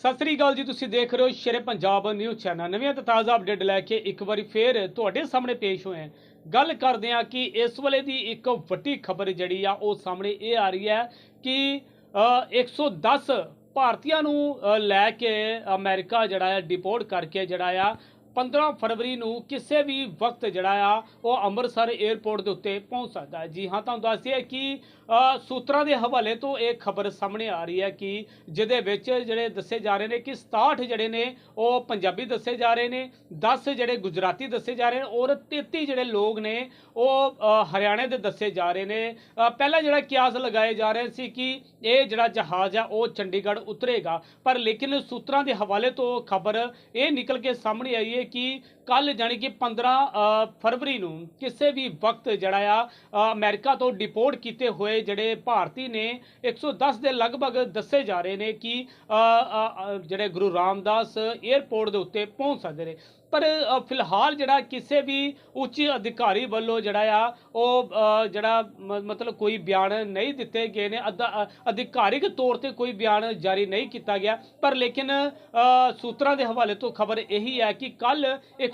ਸਤਿ ਸ੍ਰੀ ਅਕਾਲ ਜੀ ਤੁਸੀਂ ਦੇਖ ਰਹੇ ਹੋ ਸ਼ੇਰੇ ਪੰਜਾਬ ਨਿਊਜ਼ ਚੈਨਲ। ਨਵੀਆਂ ਤੇ ਤਾਜ਼ਾ ਅਪਡੇਟ ਲੈ ਕੇ ਇੱਕ ਵਾਰੀ ਫੇਰ ਤੁਹਾਡੇ ਸਾਹਮਣੇ ਪੇਸ਼ ਹੋਏ ਹਾਂ। ਗੱਲ ਕਰਦੇ ਹਾਂ ਕਿ ਇਸ ਵੇਲੇ ਦੀ ਇੱਕ ਵੱਡੀ ਖਬਰ ਜਿਹੜੀ ਆ ਉਹ ਸਾਹਮਣੇ ਇਹ ਆ ਰਹੀ ਹੈ ਕਿ ਅ, 110 ਭਾਰਤੀਆਂ ਨੂੰ ਲੈ ਕੇ ਅਮਰੀਕਾ ਜਿਹੜਾ ਹੈ ਡਿਪੋਰਟ ਕਰਕੇ ਜਿਹੜਾ ਆ 15 ਫਰਵਰੀ ਨੂੰ ਕਿਸੇ ਵੀ ਵਕਤ ਜਿਹੜਾ ਆ, ਉਹ ਅੰਮ੍ਰਿਤਸਰ 에ਅਰਪੋਰਟ ਦੇ ਉੱਤੇ ਪਹੁੰਚ ਸਕਦਾ ਜੀ ਹਾਂ, ਤੁਹਾਨੂੰ ਦੱਸ ਦਈਏ ਕਿ ਸੂਤਰਾਂ ਦੇ ਹਵਾਲੇ ਤੋਂ ਇਹ ਖਬਰ ਸਾਹਮਣੇ ਆ ਰਹੀ ਹੈ ਕਿ ਜਿਹਦੇ ਵਿੱਚ ਜਿਹੜੇ ਦੱਸੇ ਜਾ ਰਹੇ ਨੇ ਕਿ 67 ਜਿਹੜੇ ਨੇ, ਉਹ ਪੰਜਾਬੀ ਦੱਸੇ ਜਾ ਰਹੇ ਨੇ 10 ਜਿਹੜੇ ਗੁਜਰਾਤੀ ਦੱਸੇ ਜਾ ਰਹੇ ਨੇ ਔਰ 33 ਜਿਹੜੇ ਲੋਕ ਨੇ, ਉਹ ਹਰਿਆਣੇ ਦੇ ਦੱਸੇ ਜਾ ਰਹੇ ਨੇ। ਪਹਿਲਾਂ ਜਿਹੜਾ ਕਿਆਸ ਲਗਾਏ ਜਾ ਰਹੇ ਸੀ ਕਿ ਇਹ ਜਿਹੜਾ ਜਹਾਜ਼ ਆ, ਉਹ ਚੰਡੀਗੜ੍ਹ ਉਤਰੇਗਾ। ਪਰ ਲੇਕਿਨ ਸੂਤਰਾਂ ਦੇ ਹਵਾਲੇ ਤੋਂ ਖਬਰ ਇਹ ਨਿਕਲ ਕੇ ਸਾਹਮਣੇ ਆਈ ਹੈ ਕਿ ਕੱਲ ਜਾਣੀ ਕਿ 15 ਫਰਵਰੀ ਨੂੰ ਕਿਸੇ ਵੀ ਵਕਤ ਜਿਹੜਾ ਆ ਅ, ਅਮਰੀਕਾ ਤੋਂ ਡਿਪੋਰਟ ਕੀਤੇ ਹੋਏ ਜਿਹੜੇ ਭਾਰਤੀ ਨੇ 110 ਦੇ ਲਗਭਗ ਦੱਸੇ ਜਾ ਰਹੇ ਨੇ ਕਿ ਜਿਹੜੇ ਗੁਰੂ ਰਾਮਦਾਸ 에ਅਰਪੋਰਟ ਦੇ ਉੱਤੇ ਪਹੁੰਚ ਸਕਦੇ ਨੇ। ਪਰ ਫਿਲਹਾਲ ਜਿਹੜਾ ਕਿਸੇ ਵੀ ਉੱਚ ਅਧਿਕਾਰੀ ਵੱਲੋਂ ਜਿਹੜਾ ਆ ਉਹ ਜਿਹੜਾ ਮ- ਮਤਲਬ ਕੋਈ ਬਿਆਨ ਨਹੀਂ ਦਿੱਤੇ ਗਏ ਨੇ। ਅਧ- ਅਧਿਕਾਰਿਕ ਤੌਰ ਤੇ ਕੋਈ ਬਿਆਨ ਜਾਰੀ ਨਹੀਂ ਕੀਤਾ ਗਿਆ। ਪਰ ਲੇਕਿਨ ਸੂਤਰਾਂ ਦੇ ਹਵਾਲੇ ਤੋਂ ਖਬਰ ਇਹੀ ਹੈ ਕਿ ਕੱਲ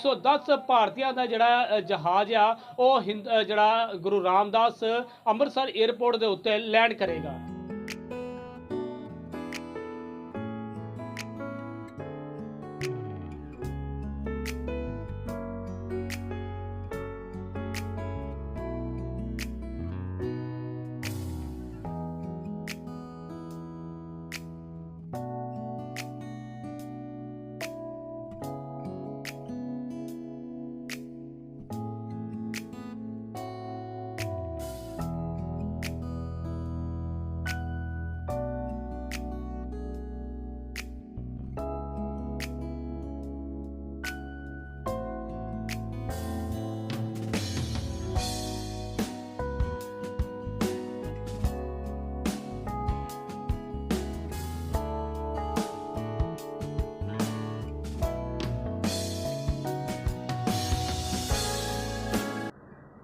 110 ਭਾਰਤੀਆਂ ਦਾ ਜਿਹੜਾ ਜਹਾਜ਼ ਆ, ਉਹ ਹਿੰਦ ਜਿਹੜਾ ਗੁਰੂ ਰਾਮਦਾਸ ਅੰਮ੍ਰਿਤਸਰ 에ਅਰਪੋਰਟ ਦੇ ਉੱਤੇ ਲੈਂਡ ਕਰੇਗਾ।